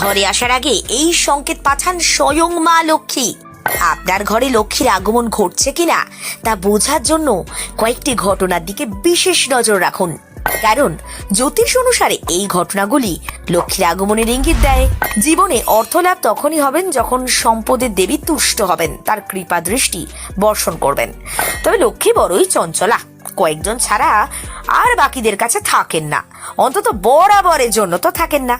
ঘরে আসার আগে এই সংকেত পাঠান স্বয়ং মা লক্ষ্মী। আপনার ঘরে লক্ষ্মীর আগমন ঘটছে কিনা তা বোঝার জন্য কয়েকটি ঘটনার দিকে বিশেষ নজর রাখুন। কারণ জ্যোতিষ অনুসারে এই ঘটনাগুলি লক্ষ্মীর আগমনের ইঙ্গিত দেয়। জীবনে অর্থলাভ তখনই হবেন যখন সম্পদের দেবী তুষ্ট হবেন, তার কৃপা দৃষ্টি বর্ষণ করবেন। তবে লক্ষ্মী বড়ই চঞ্চলা, কয়েকজন ছাড়া আর বাকিদের কাছে থাকেন না। অন্তত বরাবরের জন্য তো থাকেন না।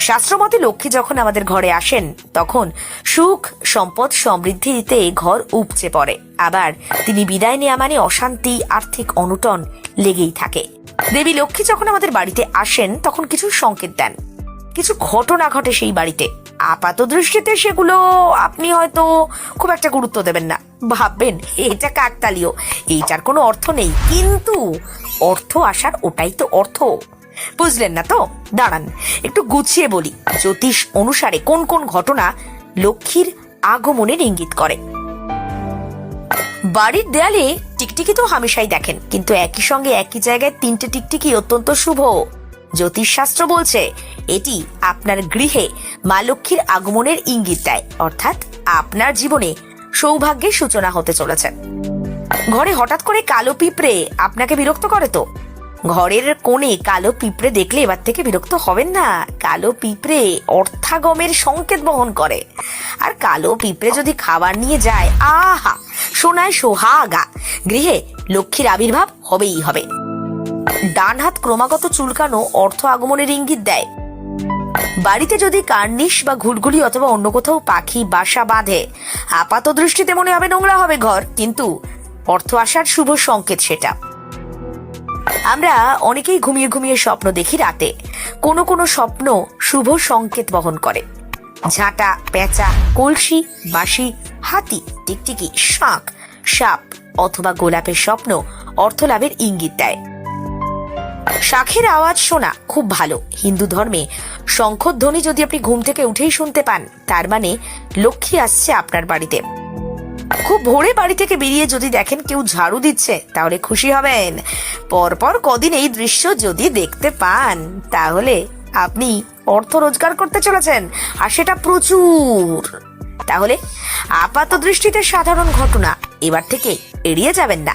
শাস্ত্রমতে লক্ষ্মী যখন আমাদের ঘরে আসেন, তখন সুখ, সম্পদ সমৃদ্ধিতে ঘর উপচে পড়ে। আবার তিনি বিদায় নেওয়া মানে অশান্তি, আর্থিক অনুটন লেগেই থাকে। দেবী লক্ষ্মী যখন আমাদের বাড়িতে আসেন, তখন কিছু সংকেত দেন। কিছু ঘটনা ঘটে সেই বাড়িতে। আপাত দৃষ্টিতে সেগুলো আপনি হয়তো খুব একটা গুরুত্ব দেবেন না। ভাববেন, এটা কাকতালীয়। এইটার কোনো অর্থ নেই। কিন্তু অর্থ আসার ওটাই তো অর্থ। বুঝলেন না তো? দাঁড়ান, একটু গুছিয়ে বলি। জ্যোতিষ অনুসারে কোন কোন ঘটনা লক্ষ্মীর আগমনের ইঙ্গিত করে? বাড়ির দেয়ালে টিকটিকি তো হামেশাই দেখেন, কিন্তু একই সঙ্গে একই জায়গায় তিনটে টিকটিকি অত্যন্ত শুভ। জ্যোতিষশাস্ত্র বলছে, এটি আপনার গৃহে মা লক্ষ্মীর আগমনের ইঙ্গিত দেয় অর্থাৎ আপনার জীবনে সৌভাগ্যের সূচনা হতে চলেছে। ঘরে হঠাৎ করে কালো পিঁপড়ে আপনাকে বিরক্ত করে তো। ঘরের কোণে কালো পিঁপড়ে দেখলে এবার থেকে বিরক্ত হবেন না। কালো পিঁপড়ে অর্থাগমের সংকেত বহন করে। আর কালো পিঁপড়ে যদি খাবার নিয়ে যায়, আহা! সোনায় সোহাগা। গৃহে লক্ষ্মীর আবির্ভাব হবেই হবে। ডান হাত ক্রমাগত চুলকানো অর্থ আগমনের ইঙ্গিত দেয়। বাড়িতে যদি কার্নিশ বা ঘুলঘুলি অথবা অন্য কোথাও পাখি, বাসা বাঁধে, আপাত দৃষ্টিতে মনে হবে নোংরা হবে ঘর, কিন্তু অর্থ আসার শুভ সংকেত সেটা। আমরা অনেকেই ঘুমিয়ে ঘুমিয়ে স্বপ্ন দেখি রাতে। কোনো কোনো স্বপ্ন শুভ সংকেত বহন করে। ঝাঁটা, পেঁচা, কলসি, বাঁশি হাতি, টিকটিকি, শাঁখ, সাপ অথবা গোলাপের স্বপ্ন অর্থলাভের ইঙ্গিত দেয়। শাখের আওয়াজ শোনা খুব ভালো। হিন্দু ধর্মে শঙ্খধ্বনি যদি আপনি ঘুম থেকে উঠেই শুনতে পান, তার মানে লক্ষ্মী আসছে আপনার বাড়িতে। খুব ভোরে বাড়ি থেকে বেরিয়ে যদি দেখেন কেউ ঝাড়ু দিচ্ছে, তাহলে খুশি হবেন। পরপর কদিন এই দৃশ্য যদি দেখতে পান, তাহলে আপনি অর্থ রোজগার করতে চলেছেন, আর সেটা প্রচুর। তাহলে আপাত দৃষ্টিতে সাধারণ ঘটনা এবার থেকে এড়িয়ে যাবেন না।